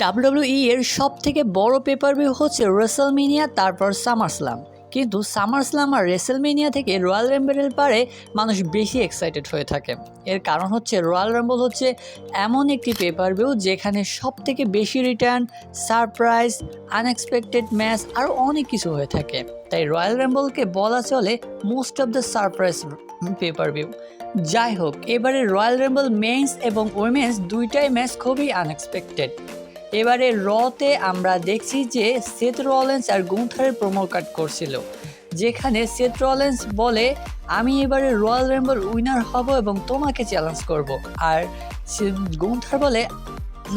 WWE এর সব থেকে বড় পেপার ভিউ হচ্ছে রেসেলমেনিয়া তারপর সামারস্লাম কিন্তু সামারস্লাম আর রেসেলমেনিয়া থেকে রয়্যাল র্যাম্বলের পারে মানুষ বেশি এক্সাইটেড হয়ে থাকে। এর কারণ হচ্ছে রয়্যাল র্যাম্বল হচ্ছে এমন একটি পেপার ভিউ যেখানে সব থেকে বেশি রিটার্ন সারপ্রাইজ আনএক্সপেক্টেড ম্যাচ আরও অনেক কিছু হয়ে থাকে। তাই রয়্যাল র্যাম্বলকে বলা চলে most of the surprise paper view যাই হোক, এবারে রয়্যাল র্যাম্বল মেন্স এবং উইমেন্স দুইটাই ম্যাচ খুবই আনএক্সপেক্টেড এবারে রতে আমরা দেখছি যে সেথ রলেন্স আর গুন্থারের প্রোমো কাট করছিল, যেখানে সেথ রলেন্স বলে, আমি এবারে রয়্যাল রেম্বল উইনার হব এবং তোমাকে চ্যালেঞ্জ করব। আর গুন্থার বলে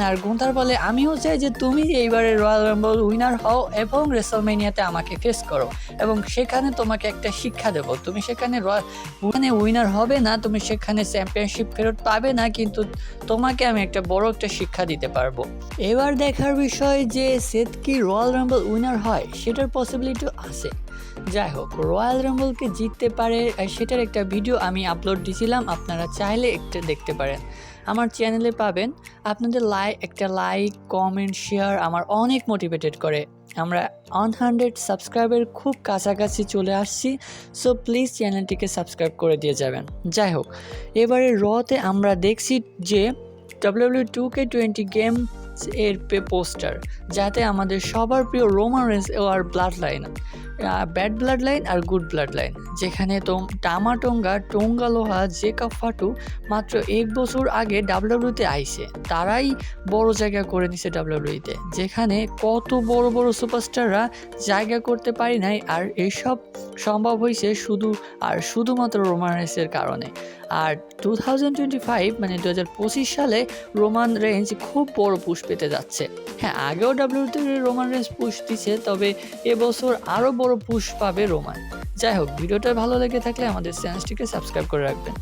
আর গুন্থার বলে, আমিও চাই যে তুমি এইবারে রয়্যাল র্যাম্বল উইনার হও এবং রেসলমেনিয়াতে আমাকে ফেস করো এবং সেখানে তোমাকে একটা শিক্ষা দেব। তুমি সেখানে ওখানে উইনার হবে না, তুমি সেখানে চ্যাম্পিয়নশিপ ফেরত পাবে না, কিন্তু তোমাকে আমি একটা বড় একটা শিক্ষা দিতে পারব। এবার দেখার বিষয় যে সেট কি রয়্যাল রাম্বল উইনার হয়, সেটার পসিবিলিটি আছে। যাই হোক রয়্যাল রাম্বলকে জিততে পারে সেটার একটা ভিডিও আমি আপলোড দিয়েছিলাম আপনারা চাইলে একটা দেখতে পারেন। আমার চ্যানেলে পাবেন, আপনাদের লাইক একটা লাইক কমেন্ট শেয়ার আমার অনেক মোটিভেটেড করে। আমরা ওয়ান হান্ড্রেড সাবস্ক্রাইবের খুব কাছাকাছি চলে আসছি সো প্লিজ চ্যানেলটিকে সাবস্ক্রাইব করে দিয়ে যাবেন। যাই হোক এবারে রতে আমরা দেখছি যে W W two K twenty game এর পোস্টার যাতে আমাদের সবার প্রিয় রোমান রেন্স ও আর blood line bad blood line আর গুড ব্লাড লাইন যেখানে তোম টামাটোঙ্গা টোঙ্গা লোহা জেকা ফাটু মাত্র এক বছর আগে ডাব্লিউডাব্লিউতে আইছে। তারাই বড় জায়গা করে নিছে ডাব্লিউডাব্লিউতে যেখানে কত বড় বড় সুপারস্টাররা জায়গা করতে পারি নাই আর এসব সম্ভব হয়েছে শুধু আর শুধুমাত্র রোমান রেন্সের কারণে। আর টু থাউজেন্ড টোয়েন্টি ফাইভ মানে দু হাজার পঁচিশ সালে রোমান রেঞ্জ খুব বড় পুশ পেতে যাচ্ছে। হ্যাঁ আগেও ডাব্লিউতে রোমান রেঞ্জ পুশ দিছে, তবে এবছর আরও বড় পুশ পাবে রোমান যাই হোক, ভিডিওটা ভালো লেগে থাকলে আমাদের চ্যানেলটিকে সাবস্ক্রাইব করে রাখবেন।